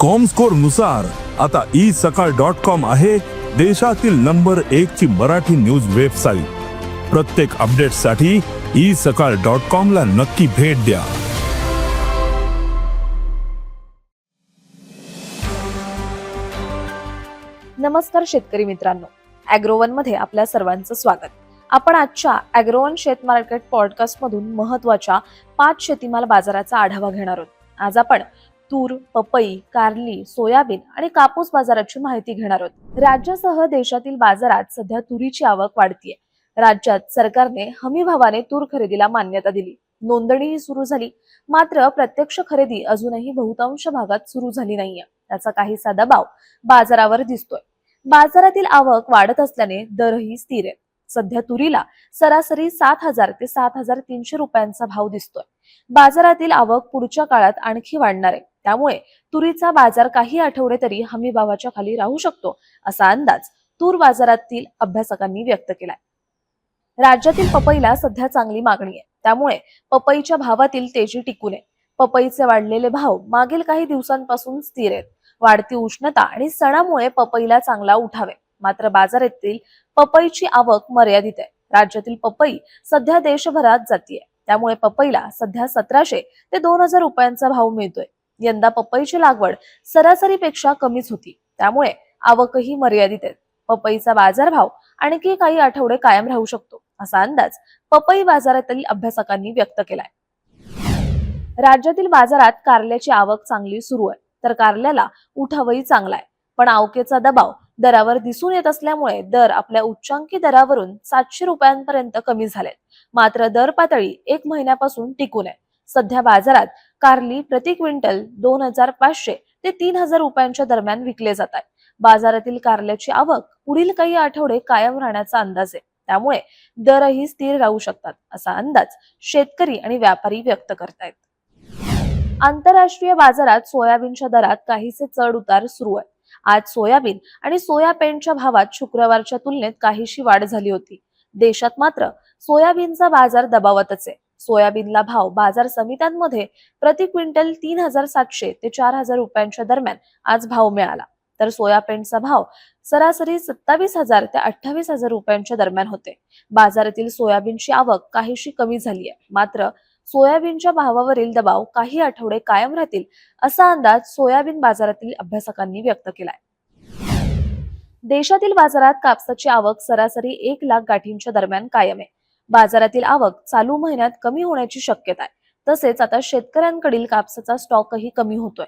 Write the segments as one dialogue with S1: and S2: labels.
S1: कॉमस्कोरनुसार आता ई सकाळ dot com आहे देशातील नंबर एक ची मराठी न्यूज वेबसाईट प्रत्येक अपडेटसाठी ई सकाळ डॉट कॉम ला नक्की भेट द्या.
S2: नमस्कार शेतकरी मित्रांनो. अॅग्रोवनमध्ये आपल्या सर्वांचं स्वागत. आपण आजच्या अॅग्रोवन शेत मार्केट पॉडकास्ट मधून महत्त्वाच्या पाच शेतीमाल बाजाराचा आढावा घेणार आहोत. आज आपण तूर पपई कारली सोयाबीन आणि कापूस बाजाराची माहिती घेणार आहोत. राज्यासह देशातील बाजारात सध्या तुरीची आवक वाढतीये. राज्यात सरकारने हमी भावाने तूर खरेदीला मान्यता दिली. नोंदणीही सुरू झाली. मात्र प्रत्यक्ष खरेदी अजूनही बहुतांश भागात सुरू झाली नाहीये. त्याचा काहीसा दबाव बाजारावर दिसतोय. बाजारातील आवक वाढत असल्याने दरही स्थिर आहे. सध्या तुरीला सरासरी सात हजार ते सात हजार तीनशे रुपयांचा भाव दिसतोय. बाजारातील आवक पुढच्या काळात आणखी वाढणार आहे. त्यामुळे तुरीचा बाजार काही आठवडे तरी हमी भावाच्या खाली राहू शकतो असा अंदाज तूर बाजारातील अभ्यासकांनी व्यक्त केलाय. राज्यातील पपईला सध्या चांगली मागणी आहे. त्यामुळे पपईच्या भावातील तेजी टिकून आहे. पपईचे वाढलेले भाव मागील काही दिवसांपासून स्थिर आहेत. वाढती उष्णता आणि सणामुळे पपईला चांगला उठावे मात्र बाजारातील पपईची आवक मर्यादित आहे. राज्यातील पपई सध्या देशभरात जातीये त्यामुळे पपईला सध्या सतराशे ते दोन हजार रुपयांचा भाव मिळतोय. यंदा पपईची लागवड सरासरीपेक्षा कमीच होती. त्यामुळे आवकही मर्यादित आहे. पपईचा बाजारभाव आणखी काही आठवडे कायम राहू शकतो असा अंदाज पपई बाजारातील अभ्यासकांनी व्यक्त केलाय. राज्यातील बाजारात कारल्याची आवक चांगली सुरू आहे. तर कारल्याला उठावही चांगला आहे. पण आवकेचा दबाव दरावर दिसून येत असल्यामुळे दर आपल्या उच्चांकी दरावरून सातशे रुपयांपर्यंत कमी झालेत. मात्र दर पातळी एक महिन्यापासून टिकून आहे. सध्या बाजारात कारली प्रति क्विंटल दोन हजार पाचशे ते तीन हजार रुपयांच्या दरम्यान विकले जात आहे. बाजारातील कारल्याची आवक पुढील काही आठवडे कायम राहण्याचा अंदाज आहे. त्यामुळे दरही स्थिर राहू शकतात असा अंदाज शेतकरी आणि व्यापारी व्यक्त करतायत. आंतरराष्ट्रीय बाजारात सोयाबीनच्या दरात काहीसे चढ उतार सुरू आहे. आज सोयाबीन आणि सोयाबीनच्या भावात शुक्रवारच्या तुलनेत काहीशी वाढ झाली होती. देशात मात्र सोयाबीनचा बाजार दबावतच आहे. सोयाबीनला भाव बाजार समित्यांमध्ये प्रति क्विंटल तीन हजार सातशे ते चार हजार रुपयांच्या दरम्यान आज भाव मिळाला. तर सोयाबीनचा भाव सरासरी सत्तावीस हजार ते अठ्ठावीस हजार रुपयांच्या दरम्यान होते. बाजारातील सोयाबीनची आवक काहीशी कमी झाली आहे. मात्र सोयाबीनच्या भावावरील दबाव काही आठवडे कायम राहतील असा अंदाज सोयाबीन बाजारातील अभ्यासकांनी व्यक्त केलाय. देशातील बाजारात कापसाची आवक सरासरी एक लाख गाठींच्या दरम्यान कायम आहे. बाजारातील आवक चालू महिन्यात कमी होण्याची शक्यता आहे. तसेच आता शेतकऱ्यांकडील कापसाचा स्टॉकही कमी होतोय.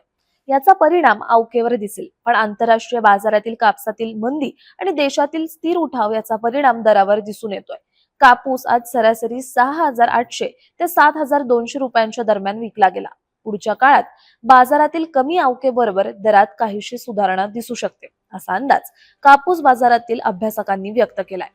S2: याचा परिणाम आवकेवर दिसेल पण आंतरराष्ट्रीय बाजारातील कापसातील मंदी आणि देशातील स्थिर उठाव याचा परिणाम दरावर दिसून येतोय. कापूस आज सरासरी सहा हजार आठशे ते सात हजार दोनशे रुपयांच्या दरम्यान विकला गेला. पुढच्या काळात बाजारातील कमी आवकेबरोबर दरात काहीशी सुधारणा दिसू शकते असा अंदाज कापूस बाजारातील अभ्यासकांनी व्यक्त केलाय.